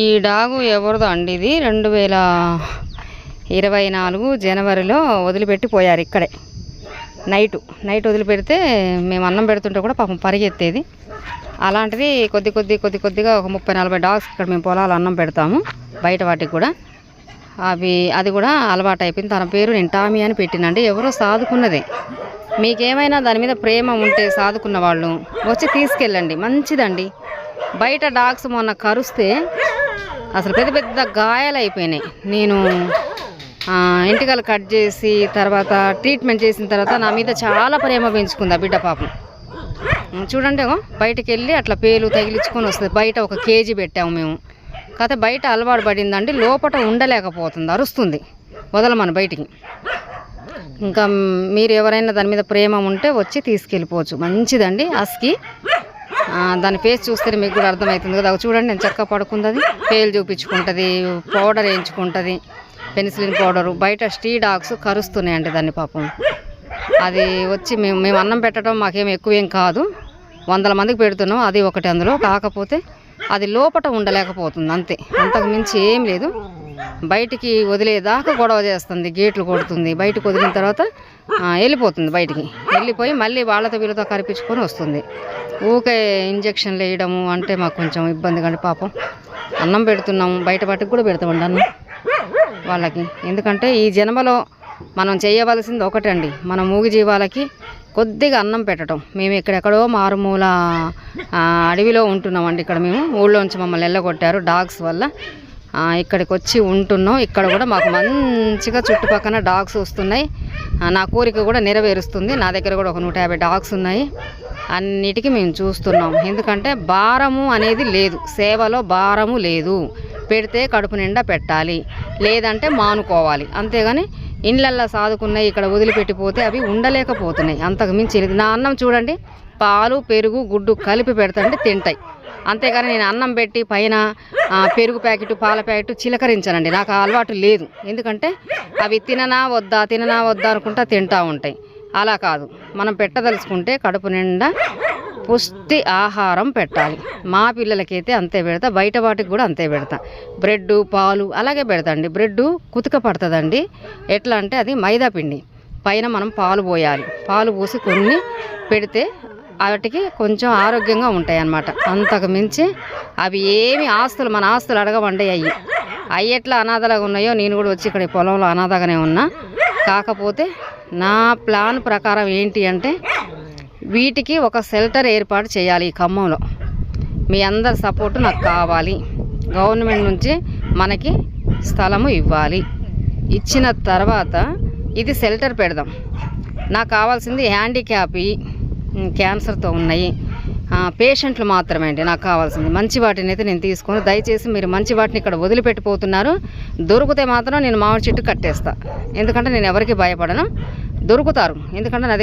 ఈ డాగు ఎవరిదో అండి ఇది రెండు వేల ఇరవై నాలుగు జనవరిలో వదిలిపెట్టి పోయారు ఇక్కడే. నైటు నైట్ వదిలిపెడితే మేము అన్నం పెడుతుంటే కూడా పాపం పరిగెత్తేది. అలాంటిది కొద్ది కొద్ది కొద్ది కొద్దిగా ఒక ముప్పై నలభై డాగ్స్ ఇక్కడ మేము పొలాలు అన్నం పెడతాము బయట వాటికి కూడా. అవి అది కూడా అలవాటు అయిపోయింది తన పేరు నేను టామీ అని పెట్టినండి. ఎవరో సాదుకున్నదే. మీకేమైనా దాని మీద ప్రేమ ఉంటే సాదుకున్న వాళ్ళు వచ్చి తీసుకెళ్ళండి. మంచిదండి. బయట డాగ్స్ మొన్న కరుస్తే అసలు పెద్ద పెద్ద గాయాలు అయిపోయినాయి. నేను ఇంటికలు కట్ చేసి తర్వాత ట్రీట్మెంట్ చేసిన తర్వాత నా మీద చాలా ప్రేమ పెంచుకుంది ఆ బిడ్డ పాపం. చూడండి ఏమో వెళ్ళి అట్లా పేలు తగిలించుకొని వస్తుంది. బయట ఒక కేజీ పెట్టాము మేము. కాకపోతే బయట అలవాటు పడిందండి లోపల ఉండలేకపోతుంది అరుస్తుంది వదలమని బయటికి. ఇంకా మీరు ఎవరైనా దాని మీద ప్రేమ ఉంటే వచ్చి తీసుకెళ్ళిపోవచ్చు. మంచిదండి అస్కి. దాని ఫేస్ చూస్తే మీకు కూడా అర్థమవుతుంది కదా. చూడండి నేను చక్కగా పడుకుంది పేలు చూపించుకుంటుంది పౌడర్ వేయించుకుంటుంది పెన్సిలిన్ పౌడరు. బయట స్టీ డాగ్స్ కరుస్తున్నాయండి దాన్ని పాపం. అది వచ్చి మేము మేము అన్నం పెట్టడం మాకేం ఎక్కువేం కాదు. వందల మందికి పెడుతున్నాం అది ఒకటి అందులో. కాకపోతే అది లోపట ఉండలేకపోతుంది అంతే. అంతకు మించి ఏం లేదు. బయటికి వదిలేదాకా గొడవ చేస్తుంది గేట్లు కొడుతుంది. బయటకు వదిలిన తర్వాత వెళ్ళిపోతుంది బయటికి. వెళ్ళిపోయి మళ్ళీ వాళ్ళతో వీళ్ళతో కరిపించుకొని వస్తుంది. ఊకే ఇంజక్షన్లు వేయడము అంటే మాకు కొంచెం ఇబ్బంది కానీ పాపం. అన్నం పెడుతున్నాము బయట పట్టుకు కూడా పెడతామండి అన్నం వాళ్ళకి. ఎందుకంటే ఈ జన్మలో మనం చేయవలసింది ఒకటండి. మన మూగి జీవాలకి కొద్దిగా అన్నం పెట్టడం మేము ఇక్కడెక్కడో మారుమూల అడవిలో ఉంటున్నామండి ఇక్కడ మేము. ఊళ్ళోంచి మమ్మల్ని వెళ్ళగొట్టారు డాగ్స్ వల్ల. ఇక్కడికి వచ్చి ఉంటున్నాం. ఇక్కడ కూడా మాకు మంచిగా చుట్టుపక్కల డాగ్స్ వస్తున్నాయి. నా కోరిక కూడా నెరవేరుస్తుంది. నా దగ్గర కూడా ఒక నూట యాభై డాగ్స్ ఉన్నాయి. అన్నిటికీ మేము చూస్తున్నాం. ఎందుకంటే భారము అనేది లేదు. సేవలో భారము లేదు. పెడితే కడుపు నిండా పెట్టాలి. లేదంటే మానుకోవాలి. అంతేగాని ఇండ్లల్లో సాదుకున్నాయి ఇక్కడ వదిలిపెట్టిపోతే అవి ఉండలేకపోతున్నాయి. అంతకు మించి నా అన్నం చూడండి పాలు పెరుగు గుడ్డు కలిపి పెడతంటే తింటాయి. అంతేగాని నేను అన్నం పెట్టి పైన పెరుగు ప్యాకెట్ పాల ప్యాకెట్ చిలకరించనండి. నాకు అలవాటు లేదు. ఎందుకంటే అవి తిననా వద్దా తిననా వద్దా అనుకుంటా తింటూ ఉంటాయి. అలా కాదు. మనం పెట్టదలుచుకుంటే కడుపు నిండా పుష్టి ఆహారం పెట్టాలి. మా పిల్లలకైతే అంతే పెడతా బయట వాటికి కూడా అంతే పెడతా. బ్రెడ్ పాలు అలాగే పెడతాండి బ్రెడ్ కుతుక పడుతుందండి. ఎట్లా అంటే అది మైదా పిండి. పైన మనం పాలు పోయాలి. పాలు పోసి కొన్ని పెడితే వాటికి కొంచెం ఆరోగ్యంగా ఉంటాయి అన్నమాట అంతకు మించి అవి ఏమి ఆస్తులు మన ఆస్తులు అడగవండి అయ్యి. అవి ఎట్లా అనాథలాగా ఉన్నాయో నేను కూడా వచ్చి ఇక్కడ పొలంలో అనాథగానే ఉన్నా. కాకపోతే నా ప్లాన్ ప్రకారం ఏంటి అంటే వీటికి ఒక షెల్టర్ ఏర్పాటు చేయాలి ఈ ఖమ్మంలో. మీ అందరి సపోర్టు నాకు కావాలి. గవర్నమెంట్ నుంచి మనకి స్థలము ఇవ్వాలి. ఇచ్చిన తర్వాత ఇది షెల్టర్ పెడదాం. నాకు కావాల్సింది హ్యాండిక్యాప్ క్యాన్సర్తో ఉన్నాయి. పేషెంట్లు మాత్రమే అండి నాకు కావాల్సింది. మంచి వాటిని అయితే నేను తీసుకొని దయచేసి మీరు మంచి వాటిని ఇక్కడ వదిలిపెట్టిపోతున్నారు. దొరికితే మాత్రం నేను మామిడి చెట్టు కట్టేస్తా. ఎందుకంటే నేను ఎవరికి భయపడను. దొరుకుతారు. ఎందుకంటే నా